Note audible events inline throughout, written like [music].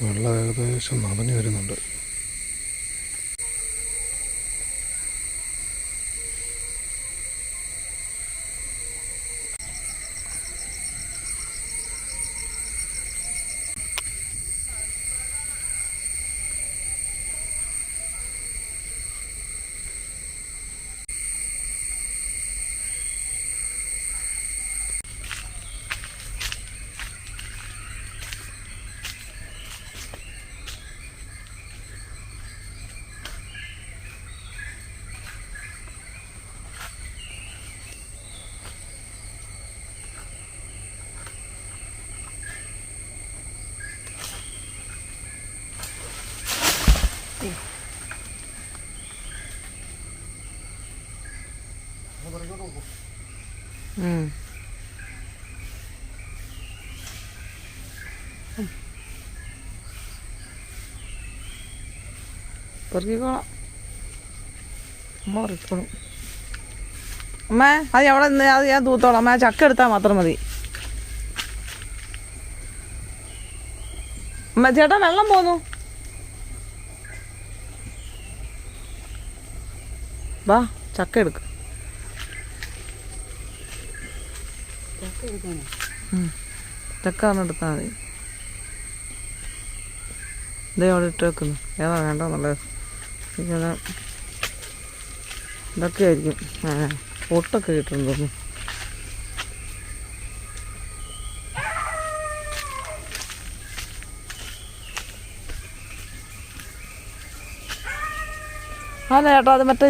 വെള്ളം ഏകദേശം നനഞ്ഞു വരുന്നുണ്ട്. അമ്മ അമ്മ അത് അവിടെ നിന്ന് അത് ഞാൻ തൂത്തോളാം. അമ്മ ചക്ക എടുത്താൽ മാത്രം മതി. അമ്മ ചേട്ടാ വെള്ളം പോന്നു. വാ ചക്ക എടുക്ക്. ഒന്ന് മതി. അവിടെ ഇട്ട് വെക്കുന്നു. ഏതാ വേണ്ടെന്നുള്ളത് ഇങ്ങനെ ഇതൊക്കെ ആയിരിക്കും. ആ പൊട്ടൊക്കെ കിട്ടുന്നു അല്ല ചേട്ടാ അത് മറ്റേ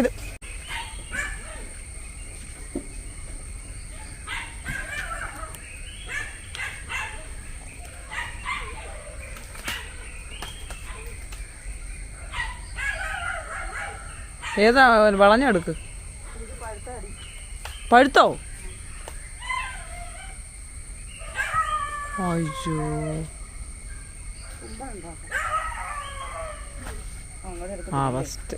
ഏതാ വളഞ്ഞെടുക്ക് പഴുത്തോ? അയ്യോ. ആ ഫസ്റ്റ്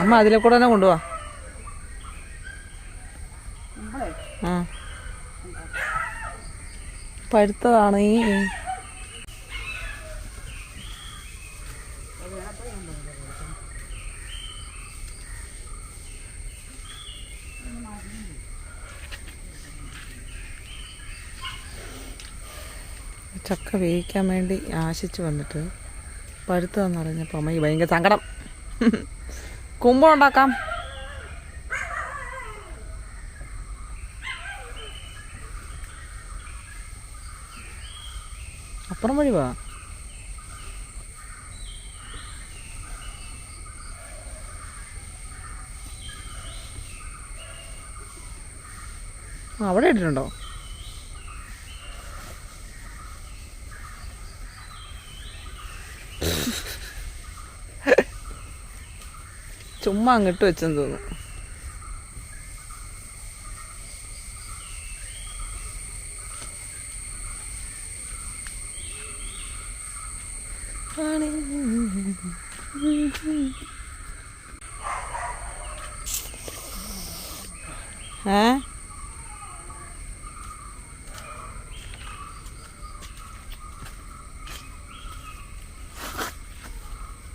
അമ്മ അതിലെ കൂടെ തന്നെ കൊണ്ടുപോവാ ആ. പഴുത്തതാണ് ഈ. ചക്ക വേവിക്കാൻ വേണ്ടി ആശിച്ച് വന്നിട്ട് പഴുത്തതെന്ന് പറഞ്ഞപ്പോൾ അമ്മയ്ക്ക് ഭയങ്കര സങ്കടം. കുമ്പുണ്ടാക്കാം അപ്പുറം വഴി വാ. അവിടെ ഇട്ടിട്ടുണ്ടോ? ചുമ്മാ അങ്ങോട്ട് വെച്ചെന്ന് തോന്നുന്നു. ഏ?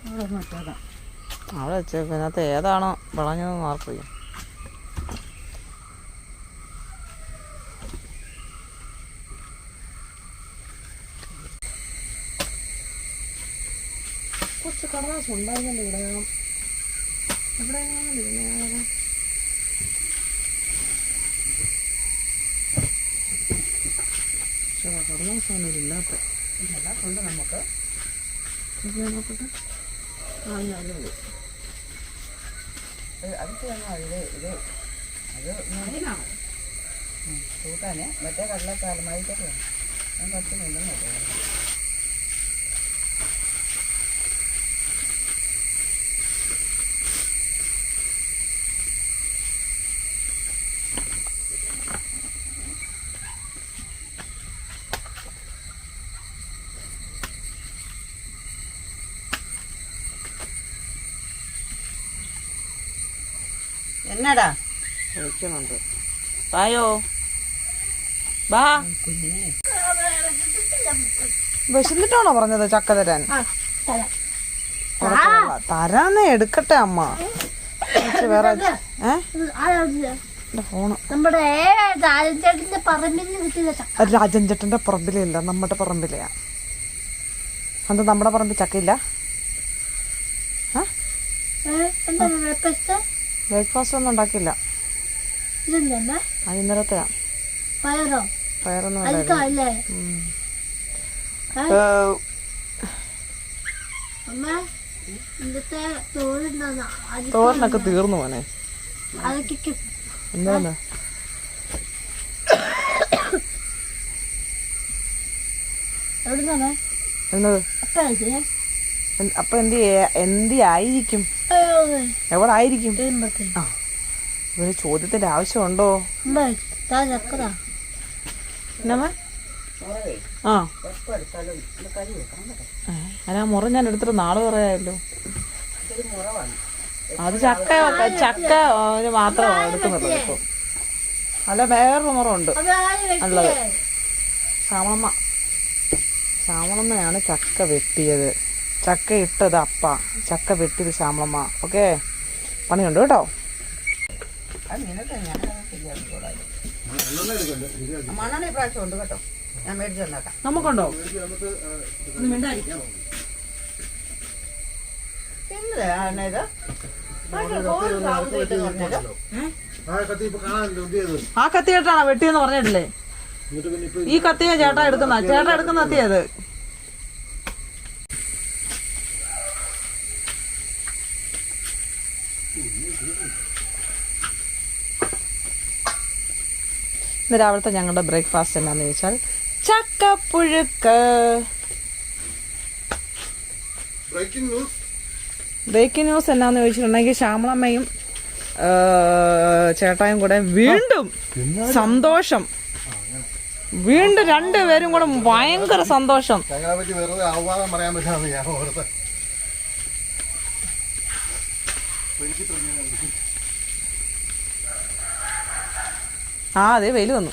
അവിടെ വെച്ചേക്കും അതിനകത്ത് ഏതാണോ വിളഞ്ഞതെന്ന് ആർക്കറിയാം. കുറച്ച് കടലാസ് ഉണ്ടായിരുന്നല്ലോ ഇവിടെ. ഇവിടെ കടലാസാണ് ഇല്ലാത്ത. ഉണ്ട് നമുക്ക് നോക്കട്ടെ ആ ഞാനുണ്ട് അടുത്ത് വന്നാൽ ഇത് ഇത് അത് കൂട്ടാന്. മറ്റേ കടലക്കാലം മൈക്കൊക്കെ ഞാൻ കുറച്ച് നിന്നുണ്ട് എന്നടാ? കഴിക്കുന്നുണ്ട്. പായോ കുഞ്ഞിനെ വിശന്നിട്ടാണോ പറഞ്ഞത് ചക്ക തരാൻ. തരാന്നേ എടുക്കട്ടെ അമ്മ. വേറെ ഫോണ്. നമ്മുടെ രാജചേട്ടന്റെ പറമ്പിൽ നിന്ന് കിട്ടിയ ചക്ക. രാജൻ ചേട്ടന്റെ പറമ്പിലല്ല നമ്മുടെ പറമ്പിലെയാ അത് നമ്മുടെ പറമ്പിൽ ചക്കയില്ല? ആ? ബ്രേക്ക്ഫാസ്റ്റ് ഒന്നും ഉണ്ടാക്കില്ല പയറൊന്നും തോന്നുന്ന തോരനൊക്കെ തീർന്നു മോനെ. എന്താ എന്നത്? അപ്പ എന്ത്- എന്ത് ആയിരിക്കും എവിടെ ആയിരിക്കും വരുമ്പത്തേ ആ. ഒരു ചോദ്യത്തിന്റെ ആവശ്യമുണ്ടോ? ആ. മുറ ഞാൻ എടുത്തിട്ട് നാളെ പറയാമല്ലോ അത് ചക്ക ചക്ക മാത്രമാണ് മാത്രം എടുക്കുന്നുള്ളൂ ഇപ്പൊ അല്ല വേറൊരു മുറമുണ്ട്. ഉള്ളത്. ശ്യാമളമ്മ. ശ്യാമളമ്മയാണ് ചക്ക വെട്ടിയത്. ചക്ക ഇട്ടത് അപ്പ. ചക്ക വെട്ടിയത് ശ്യാമളമ്മ. ഓക്കെ? പണിയുണ്ട് കേട്ടോ? മണ്ണെണ്ണ ഇപ്രാവശ്യം ഉണ്ട് കേട്ടോ. ഞാൻ മേടിച്ചു തന്നേക്കാം. നമുക്കുണ്ടോ? ഇത്? ആ കത്തി കേട്ടാണോ വെട്ടിയെന്ന് പറഞ്ഞിട്ടില്ലേ? ഈ കത്തിയാ ചേട്ടാ എടുക്കുന്ന ചേട്ടാ എടുക്കുന്ന കത്തിയത് ഇന്ന് രാവിലത്തെ ഞങ്ങളുടെ ബ്രേക്ക്ഫാസ്റ്റ് എന്താണെന്ന് ചോദിച്ചാൽ ചക്കപ്പുഴുക്ക്. ബ്രേക്കിംഗ് ന്യൂസ് എന്നാന്ന് ചോദിച്ചിട്ടുണ്ടെങ്കിൽ ശ്യാമളമ്മയും ചേട്ടായും കൂടെ വീണ്ടും സന്തോഷം. വീണ്ടും രണ്ടുപേരും കൂടെ ഭയങ്കര സന്തോഷം. പറയാൻ ആ അതെ വെയിൽ വന്നു.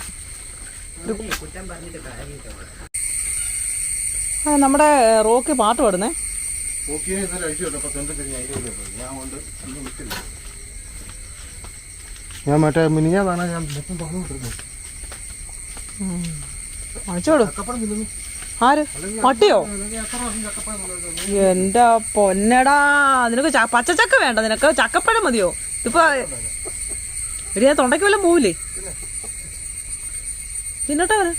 ആ, നമ്മുടെ റോക്ക് പാട്ട് പാടുന്നേ. ഞാൻ മറ്റേ മിനിഞ്ഞാണ് ഞാൻ ആര്? പട്ടിയോ? എന്റെ പൊന്നടാ നിനക്ക് പച്ചച്ചക്ക വേണ്ട നിനക്ക് ചക്കപ്പഴം മതിയോ? ഇപ്പൊ ഞാൻ തൊണ്ടയ്ക്ക് വല്ലതും പോവില്ലേ? തിന്നട്ടെ അവന്.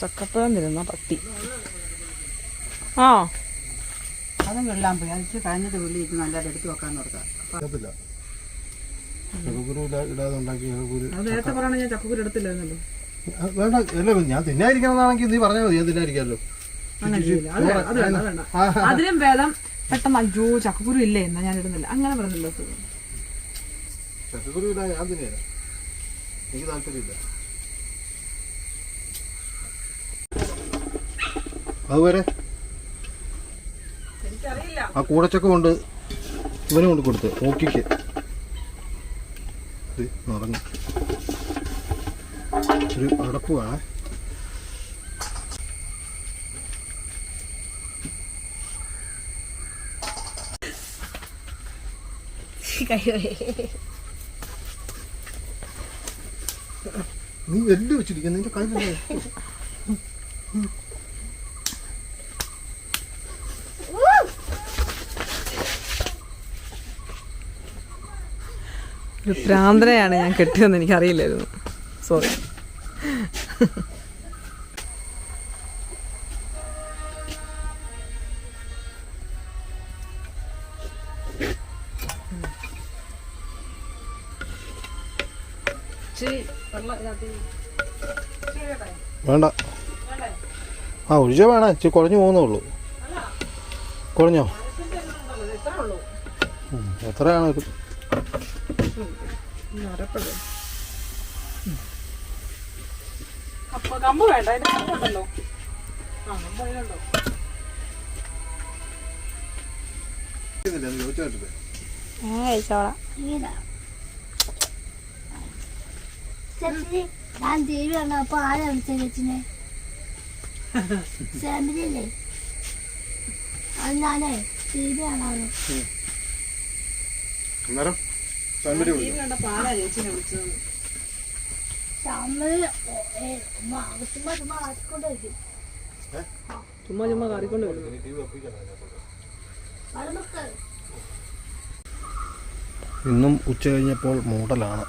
ചക്കപ്പഴം തിരുന്ന പട്ടി. ആ. അതും വെള്ളാൻ പോയി. അരിച്ച് കഴിഞ്ഞിട്ട് വെള്ളി ഇത് നല്ല എടുത്ത് വെക്കാൻ നോക്കാം നേരത്തെ പറയണ ഞാൻ ചക്കക്കുരു എടുത്തില്ലായിരുന്നല്ലോ. വേണ്ട അല്ല ഞാൻ തിന്നായിരിക്കണമെന്നാണെങ്കിൽ നീ പറഞ്ഞാൽ മതി. ഞാൻ തിന്നായിരിക്കാമല്ലോ. അതിലും ഭേദം പെട്ടെന്ന് അയ്യോ ചക്കക്കുരു ഇല്ലേ എന്നാ ഞാൻ ഇടുന്നില്ല. അങ്ങനെ പറഞ്ഞല്ലോ. ചക്കക്കുരു ഇടാൻ ഞാൻ തന്നെയാണ് എനിക്ക് താല്പര്യമില്ല അതുവരെ ആ കൂടച്ചക്ക കൊണ്ട് ഇവന് കൊണ്ട് കൊടുത്ത് ഓക്കിക്ക് നടന്നു. ഒരു അടപ്പ് വേണേ നീ എല്ല് വെച്ചിരിക്കുന്ന നിന്റെ കൈ ഭ്രാന്തനയാണ് ഞാൻ കെട്ടിയതെന്ന് എനിക്കറിയില്ലായിരുന്നു. സോറി വേണ്ട. ആ ഒഴിച്ച വേണം. ഇച്ചിരി കുറഞ്ഞു പോകുന്നേ ഉള്ളൂ. കുഴഞ്ഞോ എത്രയാണ്? കമ്പ് വേണ്ട അതിന്റെ കമ്പുണ്ടല്ലോ ആ കമ്പ് അതിലുണ്ടോ. ഇതാ. ചേച്ചി ഞാൻ ടി വി കണ്ടപ്പോ ആരാ വിളിച്ച ചേച്ചിനെ ഫാമിലിയല്ലേ [laughs] അത് ഞാനേ ടി വി കാണാറ് അന്നേരം ഫാമിലി വിളിക്കും കണ്ടപ്പോ ആരാ ചേച്ചിനെ വിളിച്ചത്? ചുമ്മാ ചുമ്മാ ആക്കിക്കൊണ്ടിരിക്കും ചുമ്മാ ചുമ്മാ കറിക്കൊണ്ട് വരും. ഇന്നും ഉച്ച കഴിഞ്ഞപ്പോൾ മൂടലാണ്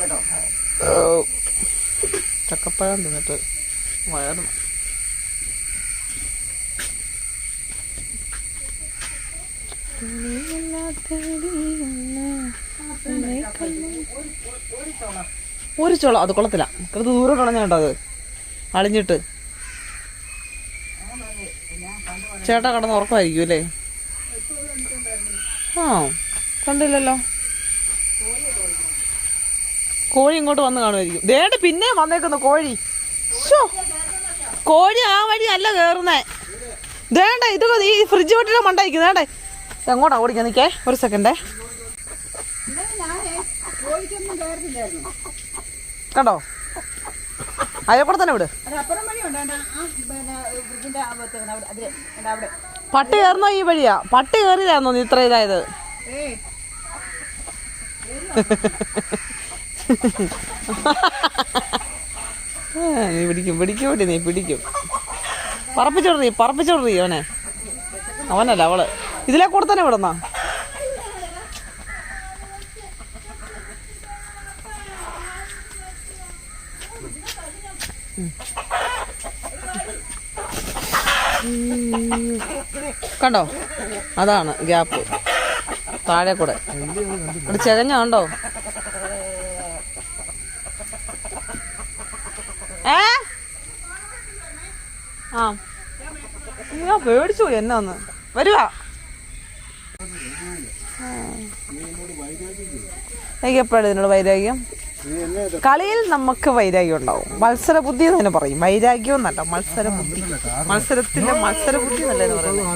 കേട്ടോ. ചക്കപ്പഴം തിന്നിട്ട് വയറും ഒരു ചോളം അത് കൊള്ളത്തില്ല. ഇത്ര ദൂരം കളഞ്ഞാണ്ടോ അത് അളിഞ്ഞിട്ട്. ചേട്ടാ കടന്ന് ഉറക്കമായിരിക്കും അല്ലേ? ആ കണ്ടില്ലല്ലോ. കോഴി ഇങ്ങോട്ട് വന്ന് കാണുമായിരിക്കും. ദേണ്ട് പിന്നെ വന്നേക്കുന്നു കോഴി. കോഴി ആ വഴി അല്ല കേറുന്നേ. ദേണ്ട ഇത് ഈ ഫ്രിഡ്ജ് വെട്ടിട്ട് മണ്ടായിരിക്കും ദേണ്ടേ എങ്ങോട്ടാ ഓടിക്കാൻ നിൽക്കേ ഒരു സെക്കൻഡേ കണ്ടോ? അയപ്പുറം തന്നെ വിട്. പട്ട് കയറുന്നോ ഈ വഴിയാ? പട്ടി കയറിയതാന്നോ നീ ഇത്ര ഇതായത്? നീ പിടിക്കും പിടിക്കും നീ പിടിക്കും. പറപ്പിച്ചോട് നീ പറപ്പിച്ചോട് നീ അവനെ. അവനല്ല അവൾ. ഇതിലെ കൂടെ തന്നെ വിടുന്ന. കണ്ടോ? അതാണ് ഗ്യാപ്പ്. താഴെ കൂടെ. അവിടെ ചെകഞ്ഞ കണ്ടോ ഏ ആ ഞാൻ പേടിച്ചു പോയി എന്നാന്ന്. വരുവാ. ആ. എനിക്ക് എപ്പോഴാണ് ഇതിനോട് വൈരാഗ്യം? കളിയിൽ നമുക്ക് വൈരാഗ്യം ഉണ്ടാവും. മത്സര ബുദ്ധി എന്ന് തന്നെ പറയും. വൈരാഗ്യം എന്നല്ല മത്സര ബുദ്ധി മത്സരത്തിന്റെ മത്സര ബുദ്ധി എന്നല്ലേ പറയുന്നത്?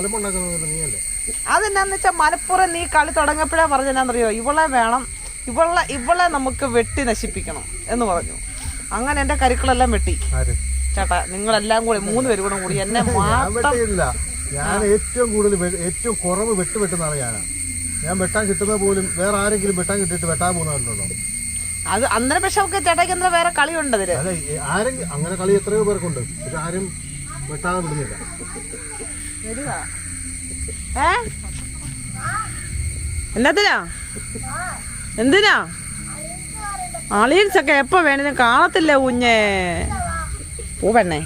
അതെന്നാന്ന് വെച്ചാൽ മലപ്പുറം നീ കളി തുടങ്ങപ്പോഴാ പറഞ്ഞെന്നാന്നറിയോ ഇവളെ വേണം ഇവളെ ഇവളെ നമുക്ക് വെട്ടി നശിപ്പിക്കണം എന്ന് പറഞ്ഞു. അങ്ങനെ എന്റെ കരുക്കളെല്ലാം വെട്ടി. ചേട്ടാ നിങ്ങളെല്ലാം കൂടി മൂന്ന് പേരും കൂടെ കൂടി എന്നെ വെട്ടിയില്ല ഞാൻ ഏറ്റവും കൂടുതൽ ഏറ്റവും കുറവ് വെട്ട് വെട്ടുന്നതാണ് ഞാൻ വെട്ടാൻ കിട്ടുന്ന പോലും വേറെ ആരെങ്കിലും വെട്ടാൻ കിട്ടിയിട്ട് വെട്ടാൻ പോകുന്നുണ്ടോ അത് അന്നേരം പക്ഷെ ഒക്കെ ചേട്ടാക്ക് എന്താ വേറെ കളി അതിൽ അല്ല ഈ ആരെങ്കിലും അങ്ങനെ കളി എത്രയോ പേർക്കുണ്ട്. പക്ഷെ ആരും വെട്ടാതെ വിടുന്നില്ല. ഏ? എന്നതിനാ എന്തിനാ? അളിയൻസൊക്കെ എപ്പോ വേണേലും കാണത്തില്ല കുഞ്ഞേ? പൂ പെണ്ണേ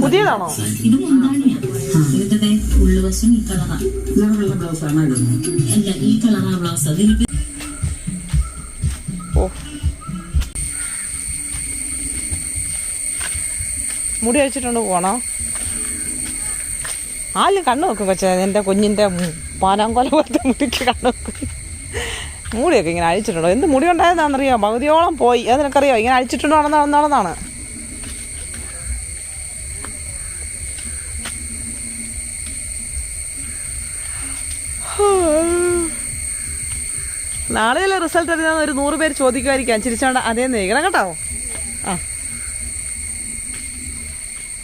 പുതിയതാണോ? ഇത് ഇതിന്റെ ഉള്ളുവശം ഈ കളറാ നിങ്ങളുള്ള ബ്ലൗസാണ് അല്ല ഈ കളറാ ബ്ലൗസ് അതിന് മുടി അഴിച്ചിട്ടുണ്ട് പോണോ? ആദ്യം കണ്ണു നോക്കും കൊച്ചേ എന്റെ കുഞ്ഞിന്റെ പാനാങ്കോല പോലത്തെ മുടിക്ക് കണ്ണു നോക്കും. മുടിയൊക്കെ ഇങ്ങനെ അഴിച്ചിട്ടുണ്ടോ? എന്ത് മുടി ഉണ്ടായതാണെന്നറിയോ പകുതിയോളം പോയി. അത് നിനക്കറിയോ? ഇങ്ങനെ അഴിച്ചിട്ടുണ്ടോ? നടന്നാണെന്നാണ്. നാളെയല്ലേ റിസൾട്ട് അറിയാവുന്ന ഒരു നൂറ് പേര് ചോദിക്കുമായിരിക്കാം. ചിരിച്ചാണ്ട് അതേ നീക്കണം കേട്ടോ. ആ.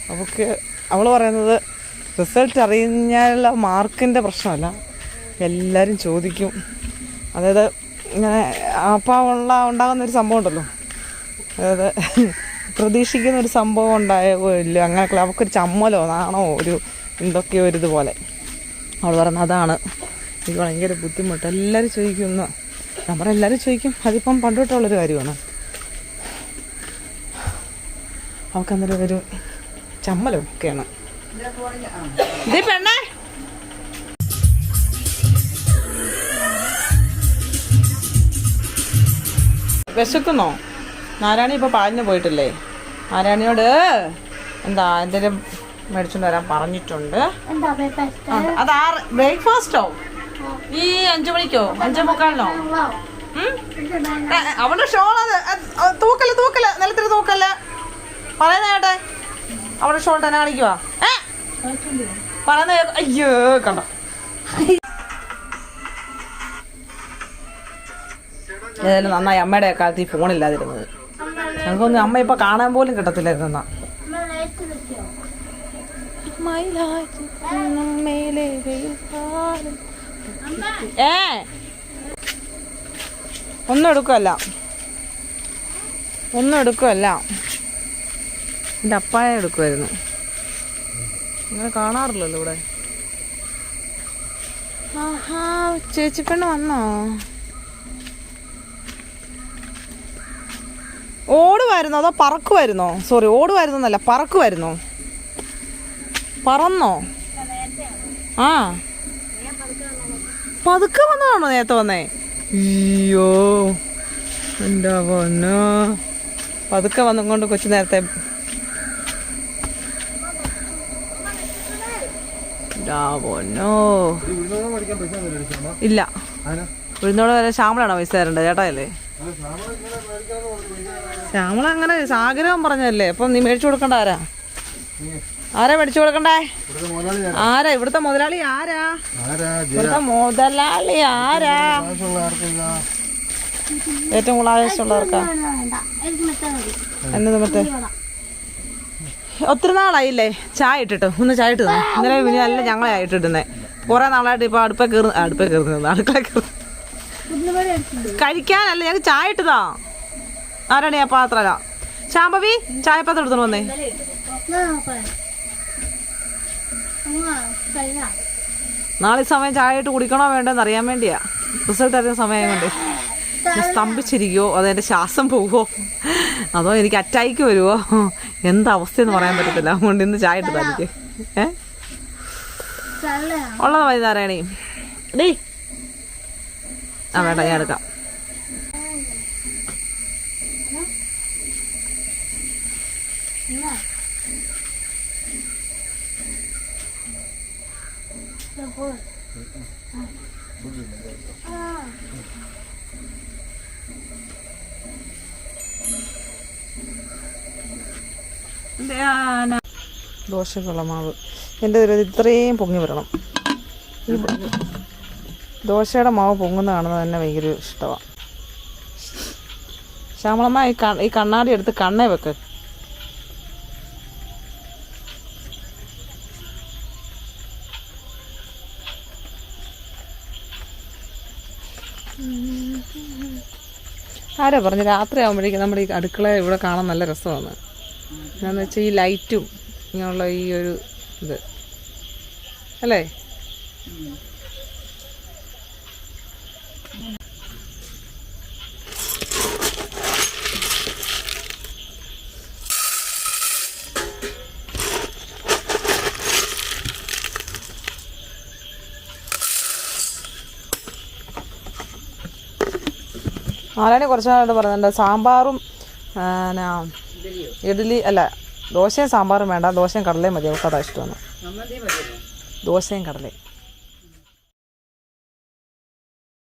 അവൾക്ക് അവൾ പറയുന്നത് റിസൾട്ട് അറിഞ്ഞാലുള്ള മാർക്കിന്റെ പ്രശ്നമല്ല. എല്ലാവരും ചോദിക്കും. അതായത് ഇങ്ങനെ അപ്പം ഉള്ള ഉണ്ടാകുന്ന ഒരു സംഭവം ഉണ്ടല്ലോ. അതായത് പ്രതീക്ഷിക്കുന്ന ഒരു സംഭവം ഉണ്ടായോ ഇല്ല അങ്ങനെയൊക്കെ അവർക്കൊരു ചമ്മലോ നാണോ ഒരു എന്തൊക്കെയോ ഒരു ഇതുപോലെ. അവൾ പറഞ്ഞ അതാണ്. എനിക്ക് ഭയങ്കര ബുദ്ധിമുട്ട്. എല്ലാവരും ചോദിക്കുന്നു നമ്മളെല്ലാവരും ചോദിക്കും. അതിപ്പം പണ്ട് തൊട്ടുള്ളൊരു കാര്യമാണ്. അവൾക്ക് അന്നേരം ഒരു ചമ്മലും ഒക്കെയാണ് ഇതേ പെണ്ണേ. വിശക്കുന്നോ? നാരായണി ഇപ്പോൾ പാലിന് പോയിട്ടില്ലേ? നാരായണിയോട് എന്താ എന്തെങ്കിലും മേടിച്ചോണ്ട് വരാൻ പറഞ്ഞിട്ടുണ്ട്. ആ, അത് ആറ് ബ്രേക്ക്ഫാസ്റ്റോ ഈ അഞ്ചു മണിക്കോ? അഞ്ചേ മുക്കാലിനോ? അവളുടെ ഷോൾ തൂക്കൽ തൂക്കൽ നിലത്തിൽ തൂക്കൽ. പറയുന്നേട്ടെ അവളുടെ ഷോൾ തന്നെ കാണിക്കുവാ. ഏ? പറയുന്ന അയ്യോ കണ്ട? ഏതായാലും നന്നായി അമ്മയുടെ കാലത്ത് ഈ ഫോണില്ലാതിരുന്നത് ഞങ്ങൾക്കൊന്നും അമ്മ ഇപ്പൊ കാണാൻ പോലും കിട്ടത്തില്ലായിരുന്നു എന്നാ ഏ? ഒന്നും എടുക്കുമല്ല ഒന്നും എടുക്കുമല്ല എന്റെ അപ്പായ എടുക്കുമായിരുന്നു ഇങ്ങനെ കാണാറില്ലല്ലോ ഇവിടെ. ആഹാ ചേച്ചി പെണ്ണ് വന്നോ? ഓടുമായിരുന്നോ അതോ പറക്കുമായിരുന്നോ സോറി ഓടുമായിരുന്നല്ല പറക്കുമായിരുന്നോ പറന്നോ? ആ. പതുക്കെ വന്നതാണോ നേരത്തെ വന്നേ? അയ്യോ എന്റെ പൊന്നോ. പതുക്കെ വന്നുകൊണ്ട് കൊച്ചു നേരത്തെ പൊന്നോ ഇല്ല. ഉഴുന്നോട് വരെ ശ്യാമളാണോ പൈസ തരേണ്ടത് ചേട്ടായല്ലേ ശ്യാമള അങ്ങനെ ആഗ്രഹം പറഞ്ഞല്ലേ അപ്പം നീ മേടിച്ചു കൊടുക്കണ്ട ആരാ? ആരാ മേടിച്ചു കൊടുക്കണ്ടേ. ആരാ? ഇവിടുത്തെ മുതലാളി ആരാ? ഇവിടുത്തെ മുതലാളി ആരാ? ഏറ്റവും കൂടുതൽ മതി. എന്നത് മറ്റേ? ഒത്തിരി നാളായില്ലേ? ചായ ഇട്ടിട്ട്. ഒന്ന് ചായ ഇട്ട് ഇന്നലെ പിന്നെ അല്ല ഞങ്ങളെ ആയിട്ടിട്ടുന്നെ കുറെ നാളായിട്ട് ഇപ്പൊ അടുപ്പ കയറി അടുപ്പ കയറുന്നു അടുക്കള കഴിക്കാനല്ല ഞങ്ങൾ ചായ ഇട്ടതാ. ആരാണ് ഞാൻ പാത്രല ശാംഭവി ചായപ്പാത്രം എടുത്തോണ്ട് വന്നേ. നാളെ സമയം ചായ ഇട്ട് കുടിക്കണോ വേണ്ടെന്ന് അറിയാൻ വേണ്ടിയാ. റിസൾട്ട് അറിയുന്ന സമയം കൊണ്ട് സ്തംഭിച്ചിരിക്കുവോ? അതോ എന്റെ ശ്വാസം പോവോ അതോ എനിക്ക് അറ്റായിക്ക് വരുമോ എന്താ അവസ്ഥയെന്ന് പറയാൻ പറ്റത്തില്ല. അതുകൊണ്ട് ഇന്ന് ചായ ഇട്ടതാ എനിക്ക് ഏ? ഉള്ളത് മതി നാരായണി. ഡേ. ആ വേണ്ട ഞാൻ എടുക്കാം. എന്നാ പോയി ആ ദോശക്കുള്ള മാവ് എന്റെ ഇത്രയും പൊങ്ങി വരണം. ദോശയുടെ മാവ് പൊങ്ങുന്ന കാണുന്നത് തന്നെ ഭയങ്കര ഇഷ്ടമാണ് ശ്യാമളമ്മ ഈ ഈ കണ്ണാടി എടുത്ത് കണ്ണേ വെക്ക്. ആരാ പറഞ്ഞു രാത്രി ആകുമ്പോഴേക്കും നമ്മുടെ ഈ അടുക്കള ഇവിടെ കാണാൻ നല്ല രസമാണ്. എന്നാന്ന് വെച്ചാൽ ഈ ലൈറ്റും ഇങ്ങനെയുള്ള ഈ ഒരു ഇത്. അല്ലേ? ആരാണ് കുറച്ച് നാളായിട്ട് പറയുന്നുണ്ട് സാമ്പാറും ഇഡ്ഡലി അല്ല ദോശയും സാമ്പാറും വേണ്ട. ദോശയും കടലയും മതി. അവൾക്ക് അതാ ഇഷ്ടമാണ്. ദോശയും കടലയും.